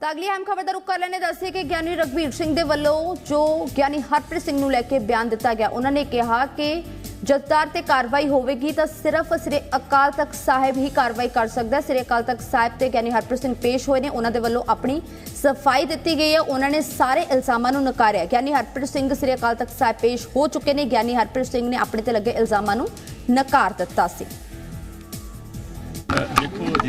ਤਾਂ ਅਗਲੀ ਅਹਿਮ ਖਬਰ ਦਾ ਰੁਕ ਕਰ ਲੈਣੇ ਦੱਸਿਆ ਕਿ ਗਿਆਨੀ ਰਗਵੀਰ ਸਿੰਘ ਦੇ ਵੱਲੋਂ ਜੋ ਗਿਆਨੀ ਹਰਪ੍ਰੀਤ ਸਿੰਘ ਨੂੰ ਲੈ ਕੇ ਬਿਆਨ ਦਿੱਤਾ ਗਿਆ, ਉਹਨਾਂ ਨੇ ਕਿਹਾ ਕਿ ਜਥੇਦਾਰ ਤੇ ਕਾਰਵਾਈ ਹੋਵੇਗੀ ਤਾਂ ਸਿਰਫ ਸ੍ਰੀ ਅਕਾਲ ਤਖਤ ਸਾਹਿਬ ਹੀ ਕਾਰਵਾਈ ਕਰ ਸਕਦਾ ਹੈ। ਸ੍ਰੀ ਅਕਾਲ ਤਖਤ ਸਾਹਿਬ ਤੇ ਗਿਆਨੀ ਹਰਪ੍ਰੀਤ ਸਿੰਘ ਪੇਸ਼ ਹੋਏ ਨੇ, ਉਹਨਾਂ ਦੇ ਵੱਲੋਂ ਆਪਣੀ ਸਫ਼ਾਈ ਦਿੱਤੀ ਗਈ ਹੈ। ਉਹਨਾਂ ਨੇ ਸਾਰੇ ਇਲਜ਼ਾਮਾਂ ਨੂੰ ਨਕਾਰਿਆ। ਗਿਆਨੀ ਹਰਪ੍ਰੀਤ ਸਿੰਘ ਸ੍ਰੀ ਅਕਾਲ ਤਖਤ ਸਾਹਿਬ ਪੇਸ਼ ਹੋ ਚੁੱਕੇ ਨੇ। ਗਿਆਨੀ ਹਰਪ੍ਰੀਤ ਸਿੰਘ ਨੇ ਆਪਣੇ ਤੇ ਲੱਗੇ ਇਲਜ਼ਾਮਾਂ ਨੂੰ ਨਕਾਰ ਦਿੱਤਾ ਸੀ।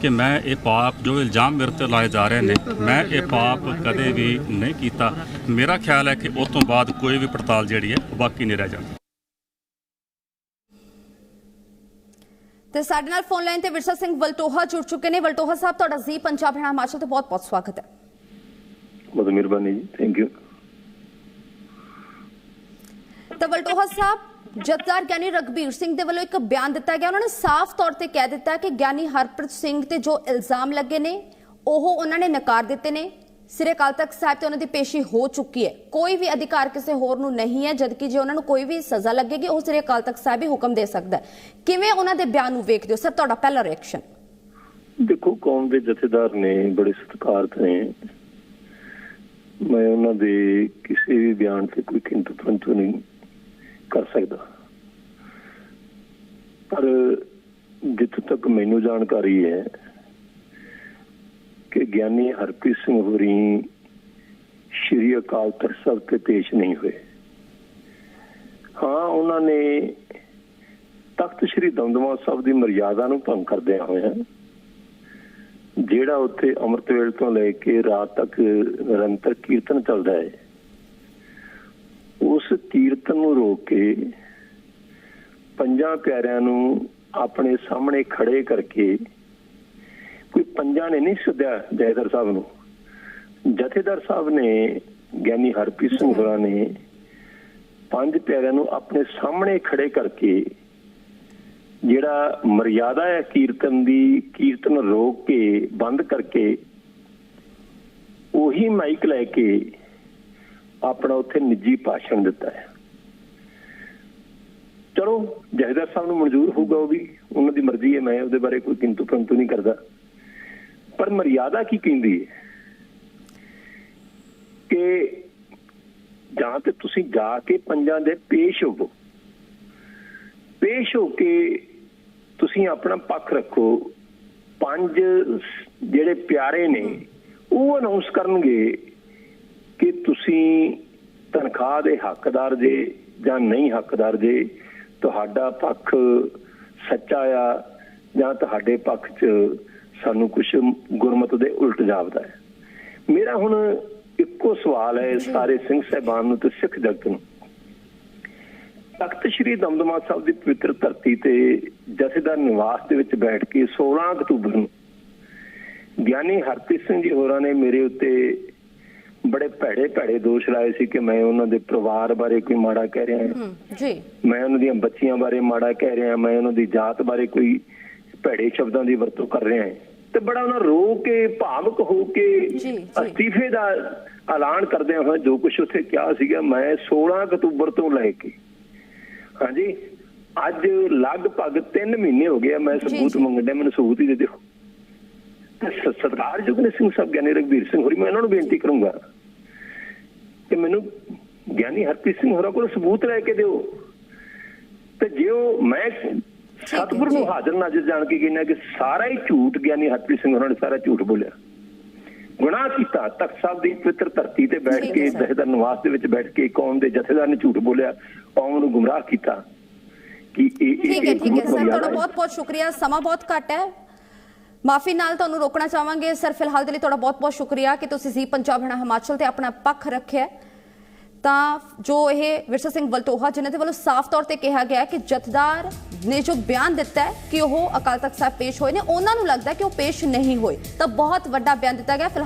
ਕਿ ਮੈਂ ਇਹ ਪਾਪ ਜੋ ਇਲਜ਼ਾਮ ਮੇਰੇ ਤੇ ਲਾਏ ਜਾ ਰਹੇ ਨੇ ਮੈਂ ਇਹ ਪਾਪ ਕਦੇ ਵੀ ਨਹੀਂ ਕੀਤਾ। ਮੇਰਾ ਖਿਆਲ ਹੈ ਕਿ ਉਸ ਤੋਂ ਬਾਅਦ ਕੋਈ ਵੀ ਪੜਤਾਲ ਜਿਹੜੀ ਹੈ ਬਾਕੀ ਨਹੀਂ ਰਹਿ ਜਾਂਦੀ। ਤੇ ਸਾਡੇ ਨਾਲ ਫੋਨ ਲਾਈਨ ਤੇ ਵਿਰਸਾ ਸਿੰਘ ਵਲਟੋਹਾ ਜੁੜ ਚੁੱਕੇ ਨੇ। ਵਲਟੋਹਾ ਸਾਹਿਬ ਤੁਹਾਡਾ ਜੀ ਪੰਜਾਬ ਹਰਿਆਣਾ ਹਿਮਾਚਲ ਤੇ ਬਹੁਤ ਬਹੁਤ ਸਵਾਗਤ ਹੈ। ਬਹੁਤ ਮਿਹਰਬਾਨੀ ਜੀ ਥੈਂਕ ਯੂ ਤਾਂ ਵਲਟੋਹਾ ਸਾਹਿਬ ਜਥੇਦਾਰ ਗਿਆਨੀ ਰਗਬੀਰ ਸਿੰਘ ਦੇ ਵੱਲੋਂ ਇੱਕ ਬਿਆਨ ਦਿੱਤਾ ਗਿਆ। ਉਹਨਾਂ ਨੇ ਸਾਫ਼ ਤੌਰ ਤੇ ਕਹਿ ਦਿੱਤਾ ਕਿ ਗਿਆਨੀ ਹਰਪ੍ਰੀਤ ਸਿੰਘ ਤੇ ਜੋ ਇਲਜ਼ਾਮ ਲੱਗੇ ਨੇ, ਉਹ ਉਹਨਾਂ ਨੇ ਨਕਾਰ ਦਿੱਤੇ ਨੇ। ਸਿਰੇ ਅਕਾਲ ਤਖਤ ਸਾਹਿਬ ਤੇ ਉਹਨਾਂ ਦੀ ਪੇਸ਼ੀ ਹੋ ਚੁੱਕੀ ਹੈ। ਕੋਈ ਵੀ ਅਧਿਕਾਰ ਕਿਸੇ ਹੋਰ ਨੂੰ ਨਹੀਂ ਹੈ, ਜਦਕਿ ਜੇ ਉਹਨਾਂ ਨੂੰ ਕੋਈ ਵੀ ਸਜ਼ਾ ਲੱਗੇਗੀ, ਉਹ ਸਿਰੇ ਅਕਾਲ ਤਖਤ ਸਾਹਿਬ ਹੀ ਹੁਕਮ ਦੇ ਸਕਦਾ ਹੈ। ਕਿਵੇਂ ਉਹਨਾਂ ਦੇ ਬਿਆਨ ਨੂੰ ਵੇਖਦੇ ਹੋ? ਸਰ, ਤੁਹਾਡਾ ਪਹਿਲਾ ਰਿਐਕਸ਼ਨ ਦੇਖੋ, ਕੌਮ ਦੇ ਜਥੇਦਾਰ ਨੇ ਬੜੇ ਸਤਿਕਾਰਤ ਨੇ। ਮੈਂ ਉਹਨਾਂ ਦੇ ਕਿਸੇ ਵੀ ਬਿਆਨ ਤੇ ਕੋਈ ਕਿੰਤੂ ਪਰੰਤੂ ਨਹੀਂ। ਕਰ ਸਕਦਾ। ਪਰ ਜਿੱਥੋਂ ਤੱਕ ਮੈਨੂੰ ਜਾਣਕਾਰੀ ਹੈ ਕਿ ਗਿਆਨੀ ਹਰਪ੍ਰੀਤ ਸਿੰਘ ਹੋਰੀ ਸ਼੍ਰੀ ਅਕਾਲ ਤਖਤ ਸਾਹਿਬ ਤੇ ਪੇਸ਼ ਨਹੀਂ ਹੋਏ। ਹਾਂ, ਉਹਨਾਂ ਨੇ ਤਖਤ ਸ੍ਰੀ ਦਮਦਮਾ ਸਾਹਿਬ ਦੀ ਮਰਿਆਦਾ ਨੂੰ ਭੰਗ ਕਰਦਿਆਂ ਹੋਇਆ ਜਿਹੜਾ ਉੱਥੇ ਅੰਮ੍ਰਿਤ ਵੇਲ ਤੋਂ ਲੈ ਕੇ ਰਾਤ ਤੱਕ ਨਿਰੰਤਰ ਕੀਰਤਨ ਚੱਲਦਾ ਹੈ ਉਸ ਕੀਰਤਨ ਨੂੰ ਰੋਕ ਕੇ ਪੰਜਾਂ ਪਿਆਰਿਆਂ ਨੂੰ ਆਪਣੇ ਸਾਹਮਣੇ ਖੜੇ ਕਰਕੇ ਕੋਈ ਪੰਜਾਂ ਨੇ ਨਹੀਂ ਸੱਦਿਆ ਜੈਦਰ ਸਾਹਿਬ ਨੂੰ। ਜਥੇਦਾਰ ਸਾਹਿਬ ਨੇ, ਗਿਆਨੀ ਹਰਪ੍ਰੀਤ ਸਿੰਘ ਹੋਰਾਂ ਨੇ ਪੰਜ ਪਿਆਰਿਆਂ ਨੂੰ ਆਪਣੇ ਸਾਹਮਣੇ ਖੜੇ ਕਰਕੇ ਜਿਹੜਾ ਮਰਿਆਦਾ ਹੈ ਕੀਰਤਨ ਦੀ, ਕੀਰਤਨ ਰੋਕ ਕੇ, ਬੰਦ ਕਰਕੇ ਉਹੀ ਮਾਈਕ ਲੈ ਕੇ ਆਪਣਾ ਉੱਥੇ ਨਿੱਜੀ ਭਾਸ਼ਣ ਦਿੱਤਾ ਹੈ। ਚਲੋ, ਜਹਦਰ ਸਾਹਿਬ ਨੂੰ ਮਨਜ਼ੂਰ ਹੋਊਗਾ ਉਹ ਵੀ, ਉਹਨਾਂ ਦੀ ਮਰਜ਼ੀ ਹੈ, ਮੈਂ ਉਹਦੇ ਬਾਰੇ ਕੋਈ ਕਿੰਤੂ ਪਰੰਤੂ ਨਹੀਂ ਕਰਦਾ। ਪਰ ਮਰਿਆਦਾ ਕੀ ਕਹਿੰਦੀ ਹੈ? ਕਿ ਜਾਂ ਤੇ ਤੁਸੀਂ ਜਾ ਕੇ ਪੰਜਾਂ ਦੇ ਪੇਸ਼ ਹੋਵੋ। ਪੇਸ਼ ਹੋ ਕੇ ਤੁਸੀਂ ਆਪਣਾ ਪੱਖ ਰੱਖੋ। ਪੰਜ ਜਿਹੜੇ ਪਿਆਰੇ ਨੇ, ਉਹ ਅਨਾਉਂਸ ਕਰਨਗੇ ਕਿ ਤੁਸੀਂ ਤਨਖਾਹ ਦੇ ਹੱਕਦਾਰ ਜੇ ਜਾਂ ਨਹੀਂ ਹੱਕਦਾਰ ਜੇ ਤੁਹਾਡਾ ਪੱਖ ਸੱਚਾ ਆ ਜਾਂ ਤੁਹਾਡੇ ਪੱਖ 'ਚ ਸਾਨੂੰ ਕੁਝ ਗੁਰਮਤ ਦੇ ਉਲਟ ਜਾਪਦਾ ਹੈ? ਮੇਰਾ ਹੁਣ ਇੱਕੋ ਸਵਾਲ ਹੈ ਸਾਰੇ ਸਿੰਘ ਸਹਿਬਾਨ ਨੂੰ ਤੇ ਸਿੱਖ ਜਗਤ ਨੂੰ। ਤਖਤ ਸ੍ਰੀ ਦਮਦਮਾ ਸਾਹਿਬ ਦੀ ਪਵਿੱਤਰ ਧਰਤੀ ਤੇ ਜਥੇਦਾਰ ਨਿਵਾਸ ਦੇ ਵਿੱਚ ਬੈਠ ਕੇ 16 ਅਕਤੂਬਰ ਨੂੰ ਗਿਆਨੀ ਹਰਪ੍ਰੀਤ ਸਿੰਘ ਜੀ ਹੋਰਾਂ ਨੇ ਮੇਰੇ ਉੱਤੇ ਬੜੇ ਭੈੜੇ ਭੈੜੇ ਦੋਸ਼ ਲਾਏ ਸੀ ਕਿ ਮੈਂ ਉਹਨਾਂ ਦੇ ਪਰਿਵਾਰ ਬਾਰੇ ਕੋਈ ਮਾੜਾ ਕਹਿ ਰਿਹਾ ਹਾਂ। ਜੀ। ਮੈਂ ਉਹਨਾਂ ਦੀਆਂ ਬੱਚੀਆਂ ਬਾਰੇ ਮਾੜਾ ਕਹਿ ਰਿਹਾ ਮੈਂ ਉਹਨਾਂ ਦੀ ਜਾਤ ਬਾਰੇ ਕੋਈ ਭੈੜੇ ਸ਼ਬਦਾਂ ਦੀ ਵਰਤੋਂ ਕਰ ਰਿਹਾ ਹਾਂ। ਤੇ ਬੜਾ ਉਹਨਾਂ ਰੋ ਕੇ ਭਾਵਕ ਹੋ ਕੇ। ਅਸਤੀਫੇ ਦਾ ਐਲਾਨ ਕਰਦੇ ਹੋਏ ਜੋ ਕੁਝ ਉੱਥੇ ਕਿਹਾ ਸੀਗਾ ਮੈਂ 16 ਅਕਤੂਬਰ ਤੋਂ ਲੈ ਕੇ ਹਾਂਜੀ ਅੱਜ ਲਗਭਗ 3 ਮਹੀਨੇ ਹੋ ਗਏ ਆ ਮੈਂ ਸਬੂਤ ਡਿਆ ਮੈਨੂੰ ਸਬੂਤ ਹੀ ਦੇ ਦਿਓ। ਤੇ ਸ- ਸਤਿਕਾਰਯੋਗ ਨੇ ਸਿੰਘ ਸਾਹਿਬ ਗਿਆਨੀ ਰਘਬੀਰ ਸਿੰਘ ਹੋਰੀ ਮੈਂ ਇਹਨਾਂ ਨੂੰ ਬੇਨਤੀ ਕਰੂੰਗਾ ਕਿ ਮੈਨੂੰ ਗਿਆਨੀ ਹਰਪ੍ਰੀਤ ਸਿੰਘ ਹੋਰਾਂ ਕੋਲ ਸਬੂਤ ਲੈ ਕੇ ਦਿਓ ਤੇ ਜੇ ਉਹ ਮੈਂ ਸਤਿਗੁਰੂ ਨੂੰ। ਹਾਜ਼ਰ ਨਾਜ਼ਰ ਜਾਣ ਕੇ ਕਹਿੰਦਾ ਕਿ ਸਾਰਾ ਹੀ ਝੂਠ ਗਿਆਨੀ ਹਰਪ੍ਰੀਤ ਸਿੰਘ ਹੋਰਾਂ ਨੇ ਸਾਰਾ ਝੂਠ ਬੋਲਿਆ ਗੁਨਾਹ ਕੀਤਾ ਤਖਤ ਸਾਹਿਬ ਦੀ ਪਵਿੱਤਰ ਧਰਤੀ ਤੇ ਬੈਠ ਕੇ। ਜਥੇਦਾਰ ਨਿਵਾਸ ਦੇ ਵਿੱਚ ਬੈਠ ਕੇ ਕੌਮ ਦੇ ਜਥੇਦਾਰ ਨੇ ਝੂਠ ਬੋਲਿਆ ਕੌਮ ਨੂੰ ਗੁੰਮਰਾਹ ਕੀਤਾ ਕਿ ਇਹ ਇਹ ਠੀਕ ਹੈ ਇਹ ਠੀਕ ਹੈ ਸਰ ਮਰਿਆਦਾ ਤੁਹਾਡਾ ਹੈ। ਬਹੁਤ ਬਹੁਤ ਸ਼ੁਕਰੀਆ ਸਮਾਂ ਬਹੁਤ ਘੱਟ ਹੈ ਮਾਫੀ ਨਾਲ ਤੁਹਾਨੂੰ ਰੋਕਣਾ ਚਾਹਾਂਗੇ। ਸਰ, ਫਿਲਹਾਲ ਦੇ ਲਈ ਤੁਹਾਡਾ ਬਹੁਤ ਬਹੁਤ ਸ਼ੁਕਰੀਆ ਕਿ ਤੁਸੀਂ ਜੀ ਪੰਜਾਬ ਹਣਾ ਹਿਮਾਚਲ ਤੇ ਆਪਣਾ ਪੱਖ ਰੱਖਿਆ। ਤਾਂ ਜੋ ਇਹ ਵਿਰਸਾ ਸਿੰਘ ਵਲਟੋਹਾ ਜਿਨ੍ਹਾਂ ਦੇ ਵੱਲੋਂ ਸਾਫ਼ ਤੌਰ ਤੇ ਕਿਹਾ ਗਿਆ ਕਿ ਜਥੇਦਾਰ ਨੇ ਜੋ ਬਿਆਨ ਦਿੱਤਾ ਹੈ ਕਿ ਉਹ ਅਕਾਲ ਤਖਤ ਸਾਹਿਬ ਪੇਸ਼ ਹੋਏ ਨੇ, ਉਹਨਾਂ ਨੂੰ ਲੱਗਦਾ ਕਿ ਉਹ ਪੇਸ਼ ਨਹੀਂ ਹੋਏ। ਤਾਂ ਬਹੁਤ ਵੱਡਾ ਬਿਆਨ ਦਿੱਤਾ ਗਿਆ। ਫਿਲਹਾਲ